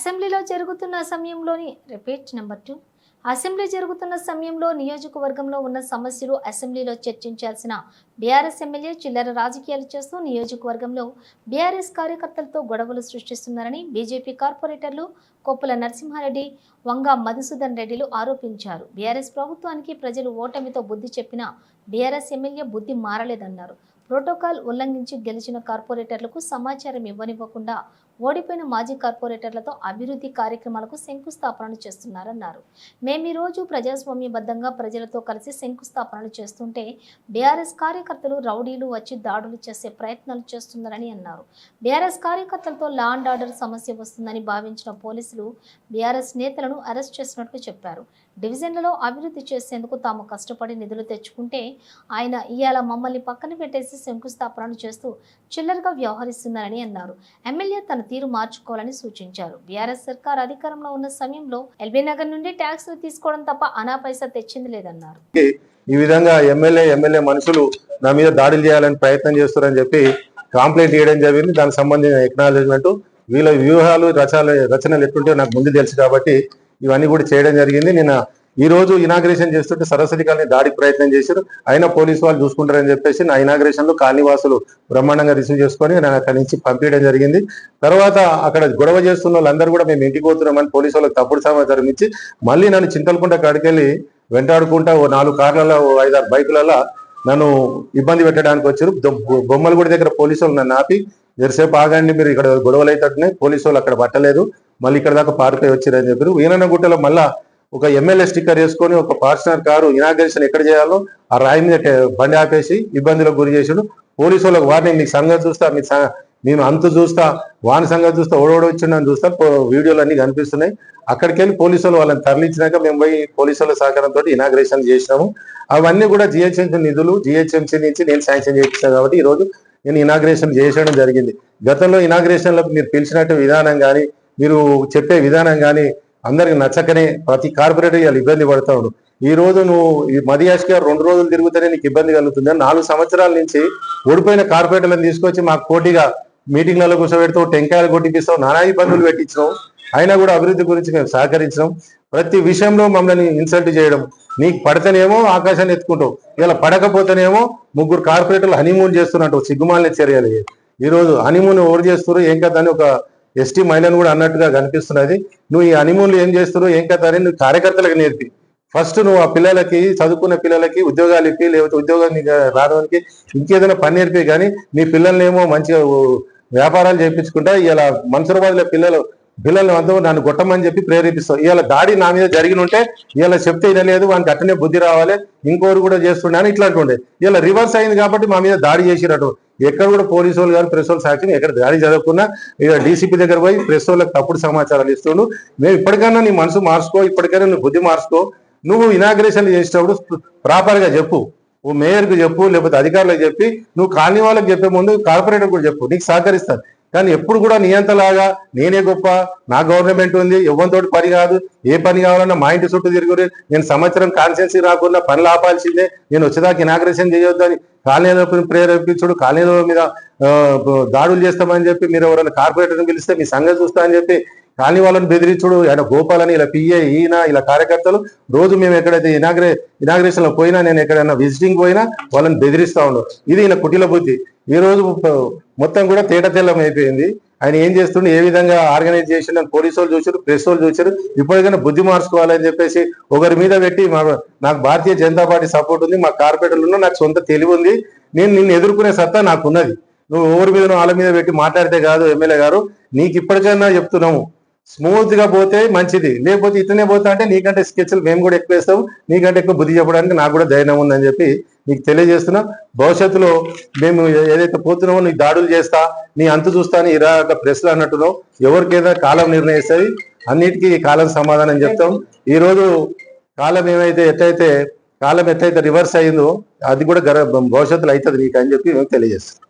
అసెంబ్లీలో జరుగుతున్న సమయంలోని రిపీట్ నెంబర్ టూ. అసెంబ్లీ జరుగుతున్న సమయంలో నియోజకవర్గంలో ఉన్న సమస్యలు అసెంబ్లీలో చర్చించాల్సిన బీఆర్ఎస్ ఎమ్మెల్యే చిల్లర రాజకీయాలు చేస్తూ నియోజకవర్గంలో బీఆర్ఎస్ కార్యకర్తలతో గొడవలు సృష్టిస్తున్నారని బీజేపీ కార్పొరేటర్లు కొప్పుల నరసింహారెడ్డి వంగ మధుసూదన్ రెడ్డిలు ఆరోపించారు. బీఆర్ఎస్ ప్రభుత్వానికి ప్రజలు ఓటమితో బుద్ధి చెప్పినా బీఆర్ఎస్ ఎమ్మెల్యే బుద్ధి మారలేదన్నారు. ప్రోటోకాల్ ఉల్లంఘించి గెలిచిన కార్పొరేటర్లకు సమాచారం ఇవ్వనివ్వకుండా ఓడిపోయిన మాజీ కార్పొరేటర్లతో అభివృద్ధి కార్యక్రమాలకు శంకుస్థాపనలు చేస్తున్నారన్నారు. మేము రోజు ప్రజాస్వామ్యబద్ధంగా ప్రజలతో కలిసి శంకుస్థాపనలు చేస్తుంటే బీఆర్ఎస్ కార్యకర్తలు రౌడీలు వచ్చి దాడులు చేసే ప్రయత్నాలు చేస్తున్నారని అన్నారు. బీఆర్ఎస్ కార్యకర్తలతో లా అండ్ ఆర్డర్ సమస్య వస్తుందని భావించిన పోలీసులు బీఆర్ఎస్ నేతలను అరెస్ట్ చేసినట్లు చెప్పారు. డివిజన్లలో అభివృద్ధి చేసేందుకు తాము కష్టపడి నిధులు తెచ్చుకుంటే ఆయన ఇవాళ మమ్మల్ని పక్కన పెట్టేసి శంకుస్థాపనలు చేస్తూ చిల్లరగా వ్యవహరిస్తున్నారని అన్నారు. ఎమ్మెల్యే తన తీరు మార్చుకోవాలని సూచించారు. బీఆర్ఎస్ సర్కార్ అధికారంలో ఉన్న సమయంలో ఎల్బీ నగర్ నుండి ట్యాక్సులు తీసుకోవడం తప్ప అనా పైసా తెచ్చింది లేదన్నారు. ఈ విధంగా ఎమ్మెల్యే ఎమ్మెల్యే మనుషులు నా మీద దాడులు చేయాలని ప్రయత్నం చేస్తారని చెప్పి కాంప్లైంట్ చేయడం జరిగింది. దానికి సంబంధించిన ఎక్నాలజ్మెంట్ వీళ్ళ వ్యూహాలు రచన రచనలు ఎట్టుంటే నాకు ముందు తెలుసు కాబట్టి ఇవన్నీ కూడా చేయడం జరిగింది. నేను ఈ రోజు ఇనాగ్రేషన్ చేస్తుంటే సరస్వతి కాలనీ దాడికి ప్రయత్నం చేశారు. అయినా పోలీసు వాళ్ళు చూసుకుంటారని చెప్పేసి నా ఇనాగ్రేషన్లో కాలనీవాసులు బ్రహ్మాండంగా రిసీవ్ చేసుకొని నేను అక్కడి నుంచి పంపించడం జరిగింది. తర్వాత అక్కడ గొడవ చేస్తున్న వాళ్ళందరూ కూడా మేము ఇంటికి పోతున్నామని పోలీసు వాళ్ళకి తప్పుడు సమాచారం ఇచ్చి మళ్ళీ నన్ను చింతలకుంట కాడికెళ్ళి వెంటాడుకుంటా ఓ నాలుగు కార్లలో ఓ ఐదారు బైకులలో నన్ను ఇబ్బంది పెట్టడానికి వచ్చారు. బొమ్మలగూడి దగ్గర పోలీసు వాళ్ళు నన్ను ఆపి జరసేపు ఆగండి మీరు ఇక్కడ గొడవలు అవుతున్నాయి పోలీసు వాళ్ళు అక్కడ పట్టలేదు మళ్ళీ ఇక్కడ దాకా పార్క్ అయి వచ్చారు వచ్చారని చెప్పారు ఈయన గుట్టలో మళ్ళా ఒక ఎమ్మెల్యే స్టిక్కర్ వేసుకొని ఒక ఫార్చునర్ కారు ఇనాగ్రేషన్ ఎక్కడ చేయాలో ఆ రాయి మీద బండి ఆపేసి ఇబ్బందులకు గురి చేసాడు. పోలీసు వాళ్ళకి వాడిని మీకు సంగతి చూస్తా మీ నేను అంత చూస్తా వాని సంగతి చూస్తా ఓడోడు వచ్చిండని చూస్తా వీడియోలు అన్ని కనిపిస్తున్నాయి. అక్కడికి వెళ్ళి పోలీసు వాళ్ళు వాళ్ళని తరలించినాక మేము పోయి పోలీసు వాళ్ళ సహకారంతో ఇనాగ్రేషన్ చేసినాము. అవన్నీ కూడా జిహెచ్ఎంసీ నిధులు జిహెచ్ఎంసీ నుంచి నేను శాంక్షన్ చేయించాను కాబట్టి ఈ రోజు నేను ఇనాగ్రేషన్ చేసేయడం జరిగింది. గతంలో ఇనాగ్రేషన్లకు మీరు పిలిచినట్టు విధానం కానీ మీరు చెప్పే విధానం కానీ అందరికి నచ్చకనే ప్రతి కార్పొరేటర్ వాళ్ళు ఇబ్బంది పడతాడు ఈ రోజు నువ్వు ఈ మదియాష్ గారు రెండు రోజులు తిరుగుతూనే నీకు ఇబ్బంది కలుగుతుంది నాలుగు సంవత్సరాల నుంచి ఓడిపోయిన కార్పొరేటర్లను తీసుకొచ్చి మాకు పోటీగా మీటింగ్లలో కూర్చోబెడతావు టెంకాయలు కొట్టిపిస్తావు నానా ఇబ్బందులు పెట్టించినావు. అయినా కూడా అభివృద్ధి గురించి మేము సహకరించినాం. ప్రతి విషయంలో మమ్మల్ని ఇన్సల్ట్ చేయడం. నీకు పడితేనేమో ఆకాశాన్ని ఎత్తుకుంటావు. ఇలా పడకపోతేనేమో ముగ్గురు కార్పొరేటర్లు హనీమూన్ చేస్తున్నట్టు సిగ్గుమాలిన చర్యలు ఈరోజు ఈ రోజు హనీమూన్ ఎవరు చేస్తారు ఏం కదా అని ఒక ఎస్టీ మహిళను కూడా అన్నట్టుగా కనిపిస్తున్నది. నువ్వు ఈ హనీమూన్లు ఏం చేస్తారు ఏం కదా అని నువ్వు కార్యకర్తలకు నేర్పి. ఫస్ట్ నువ్వు ఆ పిల్లలకి చదువుకున్న పిల్లలకి ఉద్యోగాలు ఇప్పి లేకపోతే ఉద్యోగం రావడానికి ఇంకేదైనా పని నేర్పి కానీ నీ పిల్లల్ని ఏమో మంచిగా వ్యాపారాలు చేయించుకుంటా ఇలా మన్సూరాబాద్ పిల్లలు పిల్లల్ని అందరూ నన్ను కొట్టమని చెప్పి ప్రేరేపిస్తావు. ఇవాళ దాడి నా మీద జరిగిన ఉంటే ఇవాళ చెప్తే వినలేదు వానికి అట్టనే బుద్ధి రావాలి ఇంకోరు కూడా చేస్తుండే అని ఇట్లా ఉండే ఇలా రివర్స్ అయింది కాబట్టి మా మీద దాడి చేసినట్టు ఎక్కడ కూడా పోలీసు వాళ్ళు కానీ ప్రెస్ వాళ్ళు సాక్షి ఎక్కడ దాడి చదవకుండా ఇక డీసీపీ దగ్గర పోయి ప్రెస్ వాళ్ళకి తప్పుడు సమాచారాలు ఇస్తుండు. మేము ఇప్పటికైనా నీ మనసు మార్చుకో ఇప్పటికైనా నువ్వు బుద్ధి మార్చుకో. నువ్వు ఇనాగ్రేషన్ చేసేటప్పుడు ప్రాపర్గా చెప్పు. ఓ మేయర్కు చెప్పు లేకపోతే అధికారులకు చెప్పి నువ్వు కాలనీ వాళ్ళకి చెప్పే ముందు కార్పొరేటర్ కూడా చెప్పు. నీకు సహకరిస్తాను. కానీ ఎప్పుడు కూడా నియంతలాగా నేనే గొప్ప నా గవర్నమెంట్ ఉంది ఎవ్వరితోటి పని కాదు ఏ పని కావాలన్నా మా ఇంటి చుట్టూ తిరుగురు నేను సంవత్సరం కాన్సెన్సీ రాకుండా పనులు ఆపాల్సిందే నేను వచ్చేదాకా ఇనాగ్రేషన్ చేయొద్దని కాలనీలో ప్రేరేపించుడు కాలనీల మీద దాడులు చేస్తామని చెప్పి మీరు ఎవరైనా కార్పొరేటర్ని పిలిస్తే మీ సంగతి చూస్తా అని చెప్పి కాలనీ వాళ్ళని బెదిరించుడు ఆయన గోపాలని ఇలా పిఏ ఈయన ఇలా కార్యకర్తలు రోజు మేము ఎక్కడైతే ఇనాగ్రే ఇనాగ్రేషన్లో పోయినా నేను ఎక్కడైనా విజిటింగ్ పోయినా వాళ్ళని బెదిరిస్తా ఉండు. ఇది ఈయన కుటిల బుద్ధి. ఈ రోజు మొత్తం కూడా తేట తెల్లం అయిపోయింది. ఆయన ఏం చేస్తుండే ఏ విధంగా ఆర్గనైజ్ చేసిండు పోలీసు వాళ్ళు చూసారు ప్రెస్ వాళ్ళు చూసారు ఇప్పటికైనా బుద్ధి మార్చుకోవాలని చెప్పేసి ఒకరి మీద పెట్టి మా నాకు భారతీయ జనతా పార్టీ సపోర్ట్ ఉంది మా కార్పొరేటర్లు ఉన్నా నాకు సొంత తెలివి ఉంది. నేను నిన్ను ఎదుర్కొనే సత్తా నాకున్నది. నువ్వు ఎవరి మీద వాళ్ళ మీద పెట్టి మాట్లాడితే కాదు ఎమ్మెల్యే గారు నీకు ఇప్పటికైనా చెప్తున్నాము. స్మూత్గా పోతే మంచిది. లేకపోతే ఇట్లనే పోతా అంటే నీకంటే స్కెచ్లు మేము కూడా ఎక్కువ వేస్తాం నీకంటే ఎక్కువ బుద్ధి చెప్పడానికి నాకు కూడా ధైర్యం ఉందని చెప్పి నీకు తెలియజేస్తున్నా. భవిష్యత్తులో మేము ఏదైతే పోతున్నామో నీకు దాడులు చేస్తా నీ అంతు చూస్తా అని ఇరా ప్రెస్లు అన్నట్టునో ఎవరికైనా కాలం నిర్ణయిస్తుంది అన్నిటికీ కాలం సమాధానం చెప్తాం. ఈ రోజు కాలం ఏమైతే ఎట్టయితే కాలం ఎట్టయితే రివర్స్ అయిందో అది కూడా గర భవిష్యత్తులో అవుతుంది నీకు అని చెప్పి మేము తెలియజేస్తాం